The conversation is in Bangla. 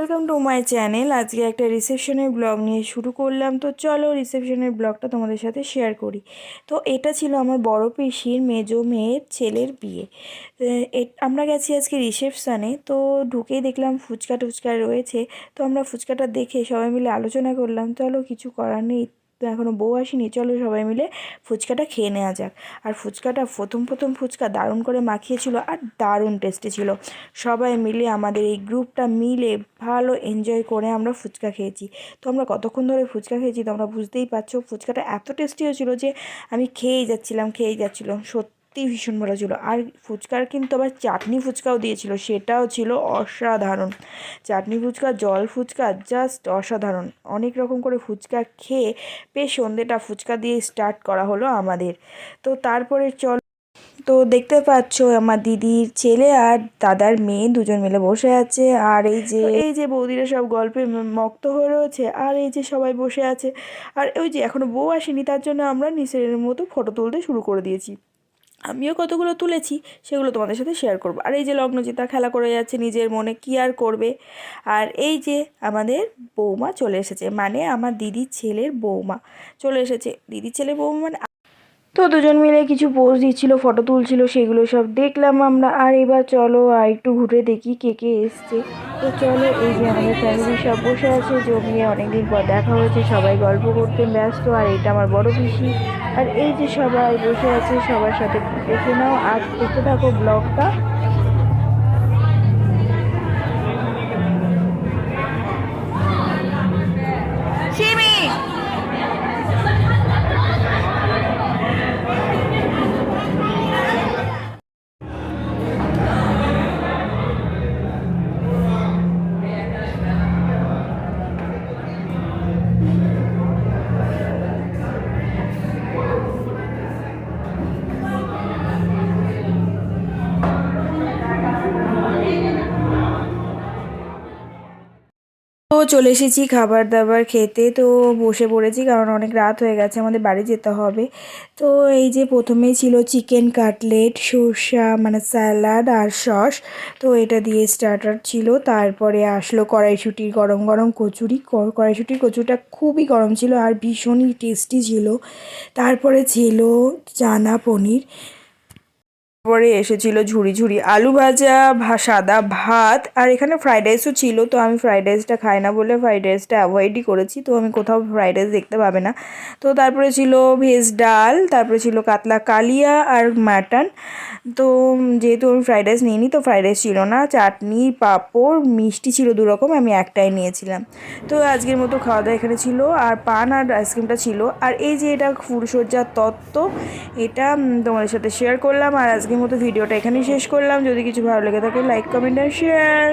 ওয়েলকাম টু মাই চ্যানেল আজকে একটা রিসেপশনের ব্লগ নিয়ে শুরু করলাম। তো চলো রিসেপশনের ব্লগটা তোমাদের সাথে শেয়ার করি। তো এটা ছিল আমার বড় পিসির মেজো মেয়ের ছেলের বিয়ে। আমরা গেছি আজকে রিসেপশানে তো ঢুকেই দেখলাম ফুচকা টুচকা রয়েছে। তো আমরা ফুচকাটা দেখে সবাই মিলে আলোচনা করলাম। চলো কিছু করার নেই। তো এখনও বউ আসেনি, চলো সবাই মিলে ফুচকাটা খেয়ে নেওয়া যাক। আর ফুচকাটা প্রথম প্রথম ফুচকা দারুণ করে মাখিয়েছিল আর দারুণ টেস্টি ছিল। সবাই মিলে আমাদের এই গ্রুপটা মিলে ভালো এনজয় করে আমরা ফুচকা খেয়েছি। তো আমরা কতক্ষণ ধরে ফুচকা খেয়েছি তোমরা বুঝতেই পারছ, ফুচকাটা এত টেস্টি হয়েছিলো যে আমি খেয়েই যাচ্ছিলাম খেয়েই যাচ্ছিলাম, সত্যি ভীষণ ভালো ছিল। আর ফুচকার কিন্তু আবার চাটনি ফুচকাও দিয়েছিল, সেটাও ছিল অসাধারণ। চাটনি ফুচকা, জল ফুচকা জাস্ট অসাধারণ। অনেক রকম করে ফুচকা খেয়ে বেশ সন্ধেটা ফুচকা দিয়ে স্টার্ট করা হলো আমাদের। তো তারপরে চল, তো দেখতে পাচ্ছ আমার দিদির ছেলে আর দাদার মেয়ে দুজন মিলে বসে আছে। আর এই যে এই যে বৌদিরা সব গল্পে মক্ত হয়ে রয়েছে, আর এই যে সবাই বসে আছে। আর ওই যে এখনও বউ আসেনি, তার জন্য আমরা নিচের মতো ফটো তুলতে শুরু করে দিয়েছি। আমিও কতগুলো তুলেছি, সেগুলো তোমাদের সাথে শেয়ার করব। আর এই যে লগ্নজিতা খেলা করে যাচ্ছে, নিজের মনে কি আর করবে? আর এই যে আমাদের বৌমা চলে এসেছে মানে আমার দিদির ছেলের বৌমা চলে এসেছে। দিদির ছেলের বৌমা মানে তো দুজন মিলে কিছু পোজ দিচ্ছিল ফটো তুলছিল, সেগুলো সব দেখলাম আমরা। আর এবার চলো আর একটু ঘুরে দেখি কে কে এসছে। তো চলো, এই যে আমাদের ফ্যামিলি সব বসে আছে, জমিয়ে অনেকদিন পর দেখা হয়েছে, সবাই গল্প করতে ব্যস্ত, আর এটা আমার বড় পিসি। আর এই যে সবাই বসে আছে, সবার সাথে দেখে নাও, আর দেখতে থাকো ব্লগটা তো চলে এসেছি খাবার দাবার খেতে। তো বসে পড়েছি কারণ অনেক রাত হয়ে গেছে, আমাদের বাড়ি যেতে হবে। তো এই যে প্রথমেই ছিল চিকেন কাটলেট, সর্ষা মানে স্যালাড আর সস। তো এটা দিয়ে স্টার্টার ছিল। তারপরে আসলো কড়াইশুটির গরম গরম কচুরি। কড়াইশুটির কচুরিটা খুবই গরম ছিল আর ভীষণই টেস্টি ছিল। তারপরে ছিল চানা পনির। তারপরে এসেছিল ঝুড়ি ঝুড়ি আলু ভাজা, ভা, সাদা ভাত, আর এখানে ফ্রাইড রাইসও ছিল, তো আমি ফ্রাইড রাইসটা খাই না বলে ফ্রাইড রাইসটা অ্যাভয়েডই করেছি, তো আমি কোথাও ফ্রাইড রাইস দেখতে পাবে না। তো তারপরে ছিল ভেজ ডাল, তারপরে ছিল কাতলা কালিয়া আর মাটন তো যেহেতু আমি ফ্রাইড রাইস নিইনি, তো ফ্রাইড রাইস ছিল না, চাটনি, পাঁপড়, মিষ্টি ছিল দু রকম আমি একটাই নিয়েছিলাম। তো আজকের মতো খাওয়া দাওয়া এখানে ছিল, আর পান আর আইসক্রিমটা ছিল। আর এই যে এটা ফুলসজ্জার তত্ত্ব, এটা তোমাদের সাথে শেয়ার করলাম, আর আজকের মতো ভিডিওটা এখানেই শেষ করলাম। যদি কিছু ভালো লেগে থাকে লাইক কমেন্ট আর শেয়ার